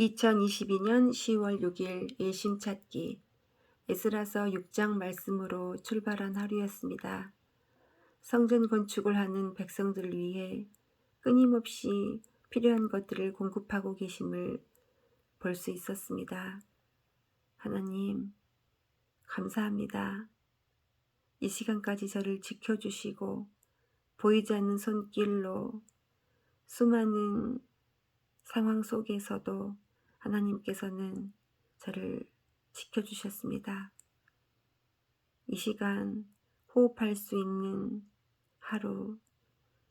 2022년 10월 6일 예심 찾기 에스라서 6장 말씀으로 출발한 하루였습니다. 성전 건축을 하는 백성들을 위해 끊임없이 필요한 것들을 공급하고 계심을 볼 수 있었습니다. 하나님, 감사합니다. 이 시간까지 저를 지켜주시고 보이지 않는 손길로 수많은 상황 속에서도 하나님께서는 저를 지켜주셨습니다. 이 시간 호흡할 수 있는 하루,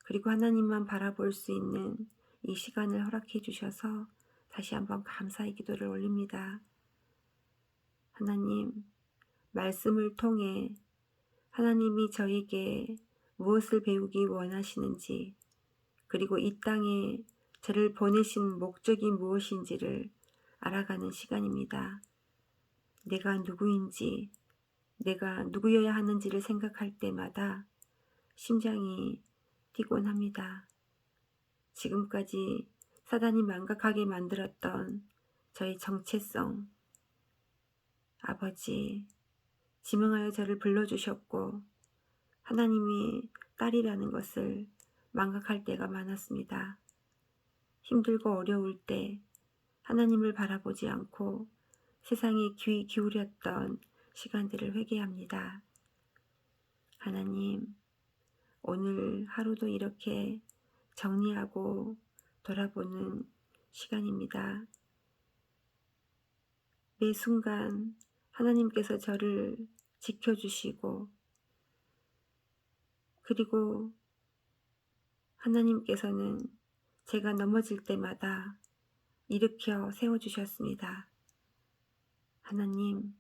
그리고 하나님만 바라볼 수 있는 이 시간을 허락해 주셔서 다시 한번 감사의 기도를 올립니다. 하나님, 말씀을 통해 하나님이 저에게 무엇을 배우기 원하시는지, 그리고 이 땅에 저를 보내신 목적이 무엇인지를 알아가는 시간입니다. 내가 누구인지, 내가 누구여야 하는지를 생각할 때마다 심장이 뛰곤 합니다. 지금까지 사단이 망각하게 만들었던 저의 정체성, 아버지, 지명하여 저를 불러주셨고, 하나님이 딸이라는 것을 망각할 때가 많았습니다. 힘들고 어려울 때 하나님을 바라보지 않고 세상에 귀 기울였던 시간들을 회개합니다. 하나님, 오늘 하루도 이렇게 정리하고 돌아보는 시간입니다. 매 순간 하나님께서 저를 지켜주시고, 그리고 하나님께서는 제가 넘어질 때마다 일으켜 세워주셨습니다. 하나님,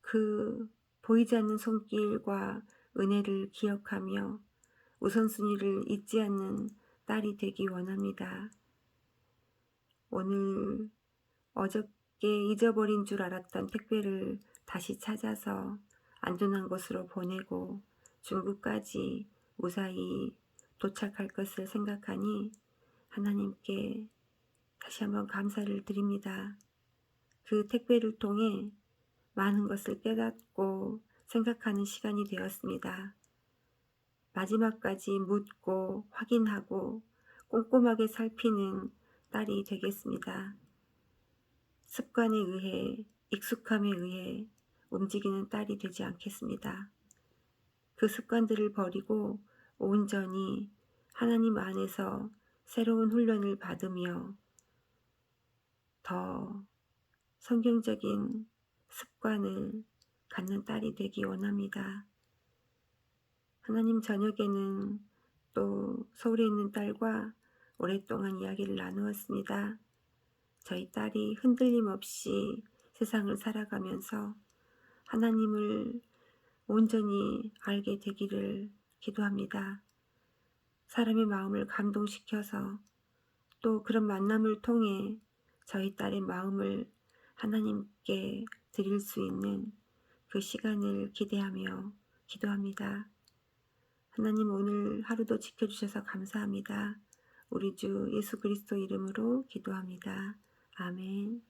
그 보이지 않는 손길과 은혜를 기억하며 우선순위를 잊지 않는 딸이 되기 원합니다. 오늘 어저께 잊어버린 줄 알았던 택배를 다시 찾아서 안전한 곳으로 보내고 중국까지 무사히 도착할 것을 생각하니 하나님께 다시 한번 감사를 드립니다. 그 택배를 통해 많은 것을 깨닫고 생각하는 시간이 되었습니다. 마지막까지 묻고 확인하고 꼼꼼하게 살피는 딸이 되겠습니다. 습관에 의해 익숙함에 의해 움직이는 딸이 되지 않겠습니다. 그 습관들을 버리고 온전히 하나님 안에서 새로운 훈련을 받으며 더 성경적인 습관을 갖는 딸이 되기 원합니다. 하나님 저녁에는 또 서울에 있는 딸과 오랫동안 이야기를 나누었습니다. 저희 딸이 흔들림 없이 세상을 살아가면서 하나님을 온전히 알게 되기를 기도합니다. 사람의 마음을 감동시켜서 또 그런 만남을 통해 저희 딸의 마음을 하나님께 드릴 수 있는 그 시간을 기대하며 기도합니다. 하나님 오늘 하루도 지켜주셔서 감사합니다. 우리 주 예수 그리스도 이름으로 기도합니다. 아멘.